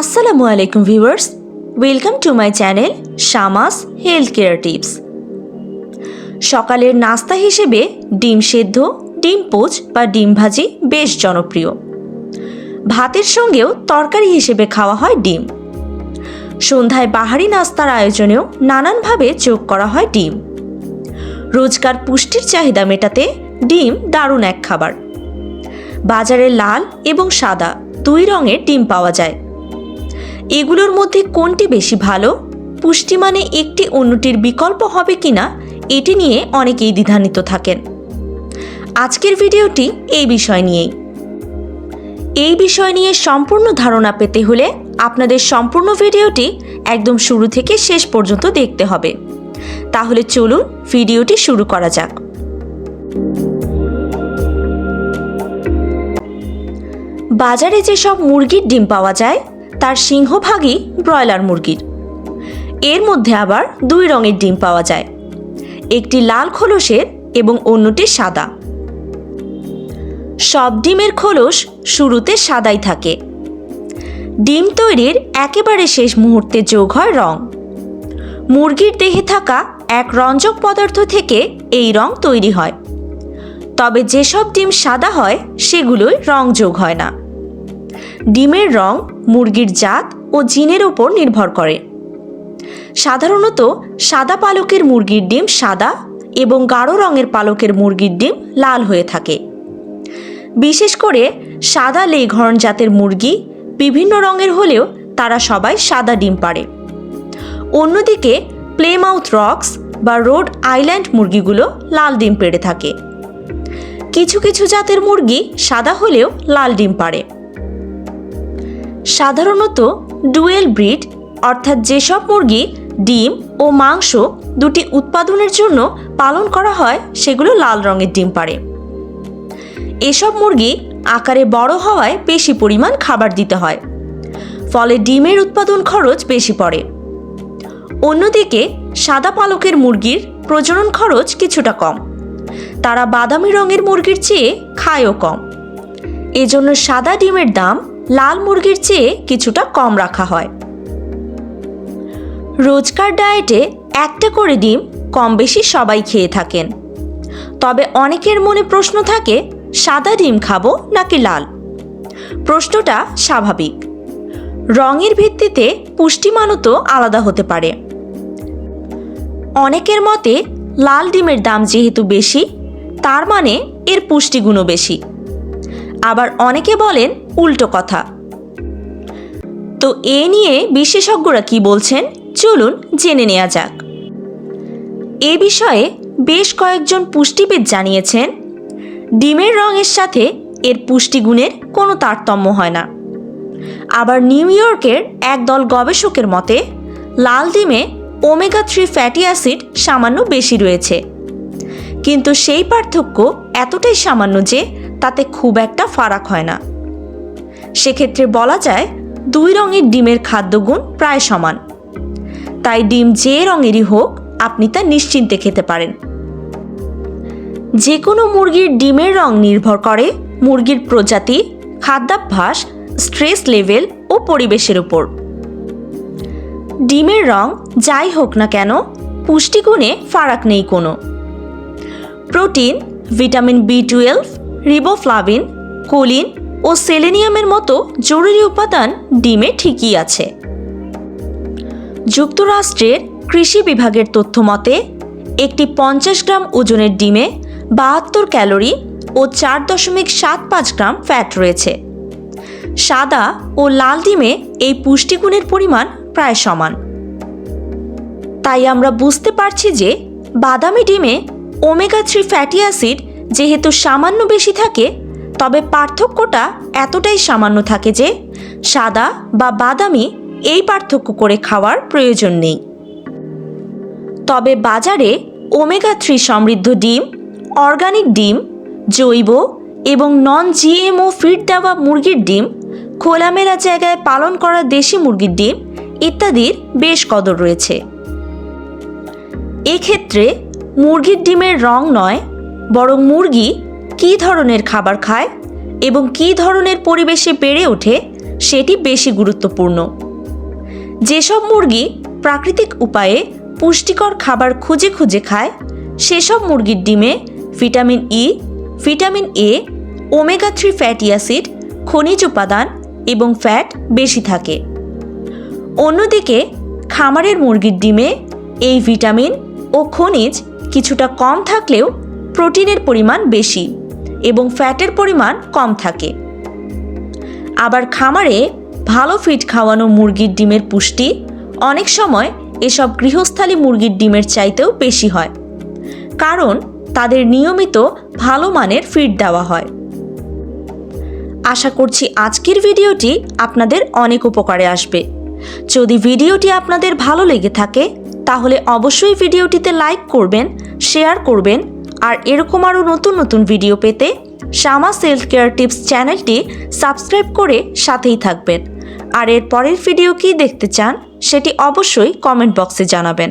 আসসালামু আলাইকুম viewers welcome to my channel Shamas health care tips সকালের নাস্তা হিসেবে ডিম সেদ্ধ, ডিম পোচ বা ডিম ভাজি বেশ জনপ্রিয়। ভাতের সঙ্গেও তরকারি হিসেবে খাওয়া হয় ডিম। সন্ধ্যায় বাহারি নাস্তার আয়োজনেও নানানভাবে যোগ করা হয় ডিম। রোজকার পুষ্টির চাহিদা মেটাতে ডিম দারুণ এক খাবার। বাজারে লাল এবং সাদা, দুই রঙের ডিম পাওয়া যায়। এগুলোর মধ্যে কোনটি বেশি ভালো? পুষ্টিমানে একটি অন্যটির বিকল্প হবে কিনা? এটি নিয়ে অনেকেই দ্বিধান্বিত থাকেন। আজকের ভিডিওটি এই বিষয় নিয়েই। এই বিষয় নিয়ে সম্পূর্ণ ধারণা পেতে হলে আপনাদের সম্পূর্ণ ভিডিওটি একদম শুরু থেকে শেষ পর্যন্ত দেখতে হবে। তাহলে চলুন ভিডিওটি শুরু করা যাক। বাজারে যেসব মুরগির ডিম পাওয়া যায় তার সিংহভাগই ব্রয়লার মুরগির। এর মধ্যে আবার দুই রঙের ডিম পাওয়া যায়। একটি লাল খোলসের এবং অন্যটি সাদা। সব ডিমের খোলস শুরুতে সাদাই থাকে। ডিম তৈরির একেবারে শেষ মুহূর্তে যোগ হয় রং। মুরগির দেহে থাকা এক রঞ্জক পদার্থ থেকে এই রং তৈরি হয়। তবে যেসব ডিম সাদা হয় সেগুলোই রং যোগ হয় না। ডিমের রং মুরগির জাত ও জিনের ওপর নির্ভর করে। সাধারণত সাদা পালকের মুরগির ডিম সাদা এবং গাঢ় রঙের পালকের মুরগির ডিম লাল হয়ে থাকে। বিশেষ করে সাদা লেঘর্ন জাতের মুরগি বিভিন্ন রঙের হলেও তারা সবাই সাদা ডিম পারে অন্যদিকে প্লেমাউথ রক্স বা রোড আইল্যান্ড মুরগিগুলো লাল ডিম পেড়ে থাকে। কিছু কিছু জাতের মুরগি সাদা হলেও লাল ডিম পারে সাধারণত ডুয়েল ব্রিড, অর্থাৎ যেসব মুরগি, ডিম ও মাংস দুটি উৎপাদনের জন্য পালন করা হয়, সেগুলো লাল রঙের ডিম পারে এসব মুরগি আকারে বড় হওয়ায় বেশি পরিমাণ খাবার দিতে হয়, ফলে ডিমের উৎপাদন খরচ বেশি পড়ে। অন্যদিকে, সাদা পালকের মুরগির প্রজনন খরচ কিছুটা কম, তারা বাদামি রঙের মুরগির চেয়ে খায়ও কম। এজন্য সাদা ডিমের দাম লাল মুরগির চেয়ে কিছুটা কম রাখা হয়। রোজকার ডায়েটে একটা করে ডিম কম বেশি সবাই খেয়ে থাকেন। তবে অনেকের মনে প্রশ্ন থাকে, সাদা ডিম খাব নাকি লাল? প্রশ্নটা স্বাভাবিক। রঙের ভিত্তিতে পুষ্টিমানও তো আলাদা হতে পারে। অনেকের মতে, লাল ডিমের দাম যেহেতু বেশি, তার মানে এর পুষ্টিগুণও বেশি। আবার অনেকে বলেন উল্টো কথা। তো এ নিয়ে বিশেষজ্ঞরা কি বলছেন? চলুন জেনে নেওয়া যাক। এ বিষয়ে বেশ কয়েকজন পুষ্টিবিদ জানিয়েছেন, ডিমের রঙের সাথে এর পুষ্টিগুণের কোনো তারতম্য হয় না। আবার নিউ ইয়র্কের একদল গবেষকের মতে, লাল ডিমে ওমেগা থ্রি ফ্যাটি অ্যাসিড সামান্য বেশি রয়েছে। কিন্তু সেই পার্থক্য এতটাই সামান্য যে তাতে খুব একটা ফারাক হয় না। সেক্ষেত্রে বলা যায়, দুই রঙের ডিমের খাদ্যগুণ প্রায় সমান। তাই ডিম যে রঙেরই হোক, আপনি তা নিশ্চিন্তে খেতে পারেন। যে কোনো মুরগির ডিমের রং নির্ভর করে মুরগির প্রজাতি, খাদ্যাভ্যাস, স্ট্রেস লেভেল ও পরিবেশের উপর। ডিমের রং যাই হোক না কেন, পুষ্টিগুণে ফারাক নেই কোনো। Protein, vitamin B twelve riboflavin choline ও সেলেনিয়ামের মতো জরুরি উপাদান ডিমে ঠিকই আছে। যুক্তরাষ্ট্রের কৃষি বিভাগের তথ্য মতে, একটি পঞ্চাশ গ্রাম ওজনের ডিমে বাহাত্তর ক্যালোরি ও চার দশমিক সাত পাঁচ গ্রাম ফ্যাট রয়েছে। সাদা ও লাল ডিমে এই পুষ্টিগুণের পরিমাণ প্রায় সমান। তাই আমরা বুঝতে পারছি যে বাদামি ডিমে ওমেগা থ্রি ফ্যাটি অ্যাসিড যেহেতু সামান্য বেশি থাকে, তবে পার্থক্যটা এতটাই সামান্য থাকে যে সাদা বা বাদামি এই পার্থক্য করে খাওয়ার প্রয়োজন নেই। তবে বাজারে ওমেগা থ্রি সমৃদ্ধ ডিম, অর্গানিক ডিম, জৈব এবং নন জিএমও ফিড দেওয়া মুরগির ডিম, খোলামেলা জায়গায় পালন করা দেশি মুরগির ডিম ইত্যাদির বেশ কদর রয়েছে। এক্ষেত্রে মুরগির ডিমের রং নয় বরং মুরগি কী ধরনের খাবার খায় এবং কী ধরনের পরিবেশে বেড়ে ওঠে সেটি বেশি গুরুত্বপূর্ণ। যেসব মুরগি প্রাকৃতিক উপায়ে পুষ্টিকর খাবার খুঁজে খুঁজে খায়, সেসব মুরগির ডিমে vitamin E vitamin A omega three fatty acid, খনিজ উপাদান এবং ফ্যাট বেশি থাকে। অন্যদিকে, খামারের মুরগির ডিমে এই ভিটামিন ও খনিজ কিছুটা কম থাকলেও প্রোটিনের পরিমাণ বেশি এবং ফ্যাটের পরিমাণ কম থাকে। আবার খামারে ভালো ফিড খাওয়ানো মুরগির ডিমের পুষ্টি অনেক সময় এসব গৃহস্থালী মুরগির ডিমের চাইতেও বেশি হয়, কারণ তাদের নিয়মিত ভালো মানের ফিড দেওয়া হয়। আশা করছি আজকের ভিডিওটি আপনাদের অনেক উপকারে আসবে। যদি ভিডিওটি আপনাদের ভালো লেগে থাকে, তাহলে অবশ্যই ভিডিওটিতে লাইক করবেন, শেয়ার করবেন আর এরকম আরও নতুন নতুন ভিডিও পেতে শ্যামা সেলফ কেয়ার টিপস চ্যানেলটি সাবস্ক্রাইব করে সাথেই থাকবেন। আর এর পরের ভিডিও কি দেখতে চান, সেটি অবশ্যই কমেন্ট বক্সে জানাবেন।